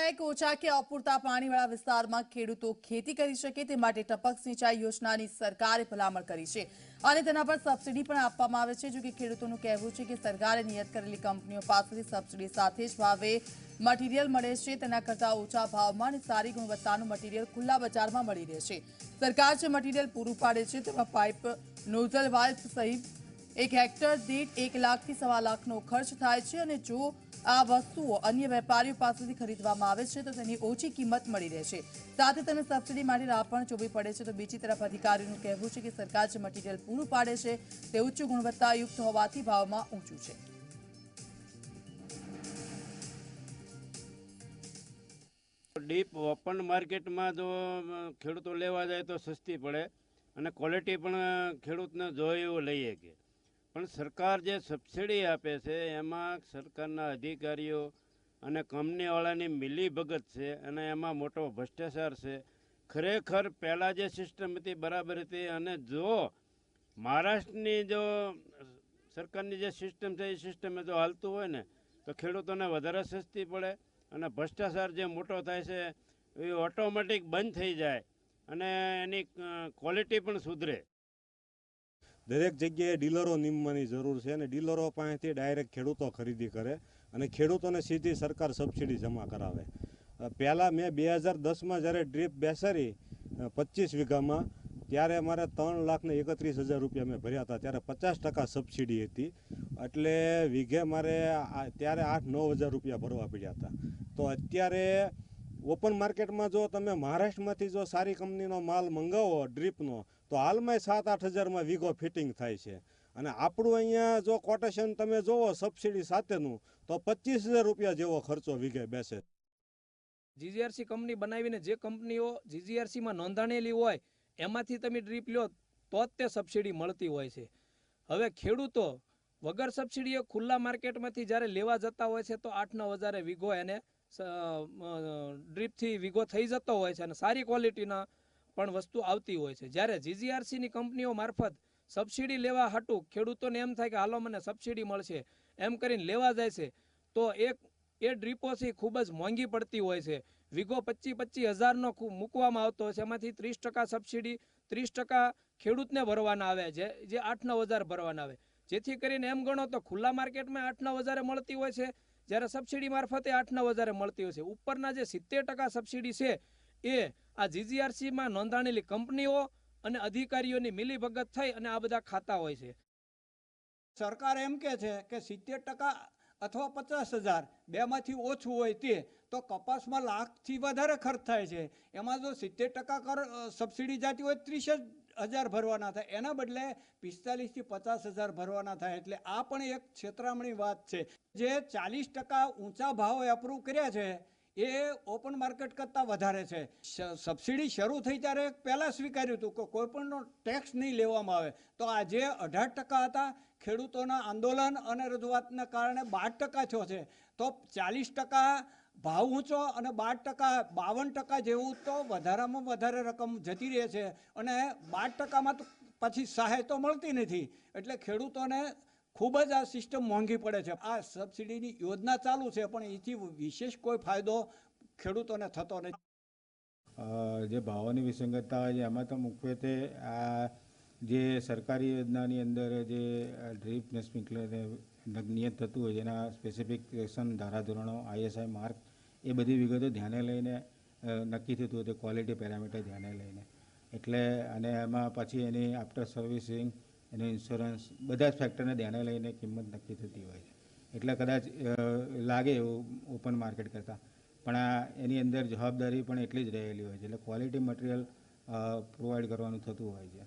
લાભદાયક ઓછા કે અપૂરતા પાણીવાળા વિસ્તારમાં ખેડૂતો ખેતી કરી શકે તે માટે ટપક સિંચાઈ યોજનાની સરકારે ભલામણ કરી છે. અને તેના પર સબસિડી પણ આપવામાં આવે છે. જો કે ખેડૂતોનું કહેવું છે કે સરકારે નિયત કરેલી કંપનીઓ પાસેથી સબસિડી સાથે જ ભાવે મટીરીયલ મળે છે. તેના કરતાં ઓછા ભાવમાં અને સારી ગુણવત્તાનું મટીરીયલ ખુલ્લા બજારમાં મળી રહે છે. સરકાર જે મટીરીયલ પૂરું પાડે છે, તેમાં પાઇપ, નોઝલ વાલ્વ સહિત એક હેક્ટર દીઠ એક લાખથી સવા લાખનો ખર્ચ થાય છે. અને જો આ વસ્તુઓ અન્ય વેપારીઓ પાસેથી ખરીદવામાં આવે છે તો તેની ઓછી કિંમત મળી રહે છે. સાથે તેમને સબસિડી માટે રાહ પણ જોવી પડે છે તો બીજી તરફ અધિકારીઓનું કહેવું છે કે સરકાર જે મટીરીયલ પૂરું પાડે છે તે ઉચ્ચ ગુણવત્તાયુક્ત હોવાથી ભાવમાં ઊંચું છે. ડીપ ઓપન માર્કેટમાં જો ખેડૂતો લેવા જાય તો સસ્તી પડે અને ક્વોલિટી પણ ખેડૂતને જોઈએ એવું લઈએ કે. પણ સરકાર જે સબસિડી આપે છે, એમાં સરકારના અધિકારીઓ અને કંપનીવાળાની મિલીભગત છે અને એમાં મોટો ભ્રષ્ટાચાર છે. ખરેખર પહેલાં જે સિસ્ટમ હતી બરાબર હતી અને જો મહારાષ્ટ્રની જો સરકારની જે સિસ્ટમ છે, એ સિસ્ટમે જો હાલતું હોય ને, તો ખેડૂતોને વધારે સસ્તી પડે અને ભ્રષ્ટાચાર જે મોટો થાય છે, એ ઓટોમેટિક બંધ થઈ જાય અને એની ક્વોલિટી પણ સુધરે. દરેક જગ્યાએ ડીલરો નિમવાની જરૂર છે અને ડીલરો પાસેથી ડાયરેક્ટ ખેડૂતો ખરીદી કરે અને ખેડૂતોને સીધી સરકાર સબસિડી જમા કરાવે. પહેલાં મેં બે હજાર દસમાં જ્યારે ડ્રીપ બેસારી પચીસ વીઘામાં, ત્યારે મારે ત્રણ લાખ ને એકત્રીસ હજાર રૂપિયા મેં ભર્યા હતા. ત્યારે પચાસ ટકા સબસિડી હતી. એટલે વીઘે મારે ત્યારે આઠ નવ હજાર રૂપિયા ભરવા પડ્યા હતા. તો અત્યારે ઓપન માર્કેટમાં જો તમે મહારાષ્ટ્રમાંથી જો સારી કંપનીનો માલ મંગાવો, ડ્રીપનો તો હાલમાં સાત આઠ હજારમાં વીઘો ફિટિંગ થાય છે. અને આપણું અહીંયા જો કોટેશન તમે જોવો સબસિડી સાથેનું, તો પચીસ હજાર રૂપિયા જેવો ખર્ચો વીઘે બેસે. જીજીઆરસી કંપની બનાવીને જે કંપનીઓ જીજીઆરસીમાં નોંધાણેલી હોય, એમાંથી તમે ડ્રીપ લો, તો જ તે સબસિડી મળતી હોય છે. હવે ખેડૂતો વગર સબસિડીએ ખુલ્લા માર્કેટમાંથી જ્યારે લેવા જતા હોય છે, તો આઠ નવ હજારે વીઘો એને ડ્રીપથી વીઘો થઈ જતો હોય છે અને સારી ક્વોલિટીના પણ વસ્તુ આવતી હોય છે. જ્યારે જીજીઆરસીની કંપનીઓ મારફત સબસિડી લેવા હાટું ખેડૂતોને એમ થાય કે હાલો મને સબસિડી મળશે, એમ કરીને લેવા જાય છે, તો એક, એ ડ્રીપોસી ખૂબ જ મોંઘી પડતી હોય છે. વીઘો પચીસ પચીસ હજારનો મૂકવામાં આવતો હોય છે. એમાંથી ત્રીસ ટકા સબસિડી, ત્રીસ ટકા ખેડૂતને ભરવાના આવે છે, જે આઠ નવ હજાર ભરવાના આવે. જેથી કરીને એમ ગણો તો ખુલ્લા માર્કેટમાં આઠ નવ હજારે મળતી હોય છે. જ્યારે સબસિડી મારફતે આઠ નવ હજારે મળતી હોય છે. ઉપરના જે સિત્તેર ટકા સબસિડી છે, એ આ જીજીઆરસીમાં નોંધાણેલી કંપનીઓ અને અધિકારીઓની મિલીભગત થઈ અને આ બધા ખાતા હોય છે. સરકાર એમ કે છે કે સિત્તેર ટકા અથવા પચાસ હજાર બેમાંથી ઓછું હોય તે, તો કપાસમાં લાખથી વધારે ખર્ચ થાય છે. એમાં જો સિત્તેર ટકા કર સબસિડી જાતી હોય ત્રીસ હજાર ભરવાના થાય. એના બદલે પિસ્તાલીસથી પચાસ હજાર ભરવાના થાય. એટલે આ પણ એક છેતરામણી વાત છે. જે ચાલીસ ટકા ઊંચા ભાવ એપ્રૂવ કર્યા છે એ ઓપન માર્કેટ કરતાં વધારે છે. સબસિડી શરૂ થઈ ત્યારે પહેલાં સ્વીકાર્યું હતું કે કોઈપણનો ટેક્સ નહીં લેવામાં આવે. તો આજે અઢાર ટકા હતા, ખેડૂતોના આંદોલન અને રજૂઆતના કારણે બાર ટકા થયો છે. તો ચાલીસ ટકા ભાવ ઊંચો અને બાર ટકા, બાવન ટકા જેવું તો વધારામાં વધારે રકમ જતી રહે છે. અને બાર ટકામાં તો પછી સહાય તો મળતી નથી. એટલે ખેડૂતોને ખૂબ જ આ સિસ્ટમ મોંઘી પડે છે. આ સબસિડીની યોજના ચાલુ છે, પણ એથી વિશેષ કોઈ ફાયદો ખેડૂતોને થતો નથી. જે ભાવોની વિસંગતતા હોય છે એમાં તો મુખ્યત્વે આ જે સરકારી યોજનાની અંદર જે ડ્રીપ ને સ્પ્રિંકલરને નિયત થતું હોય જેના સ્પેસિફિકેશન ધારાધોરણો આઈએસઆઈ માર્ક, એ બધી વિગતો ધ્યાને લઈને નક્કી થતું હોય તે ક્વોલિટી પેરામીટર ધ્યાને લઈને. એટલે અને એમાં પછી એની આફ્ટર સર્વિસિંગ એનું ઇન્સ્યોરન્સ બધા જ ફેક્ટરને ધ્યાને લઈને કિંમત નક્કી થતી હોય છે. એટલે કદાચ લાગે એવું ઓપન માર્કેટ કરતાં. પણ આ એની અંદર જવાબદારી પણ એટલી જ રહેલી હોય છે. એટલે ક્વોલિટી મટીરિયલ પ્રોવાઈડ કરવાનું થતું હોય છે.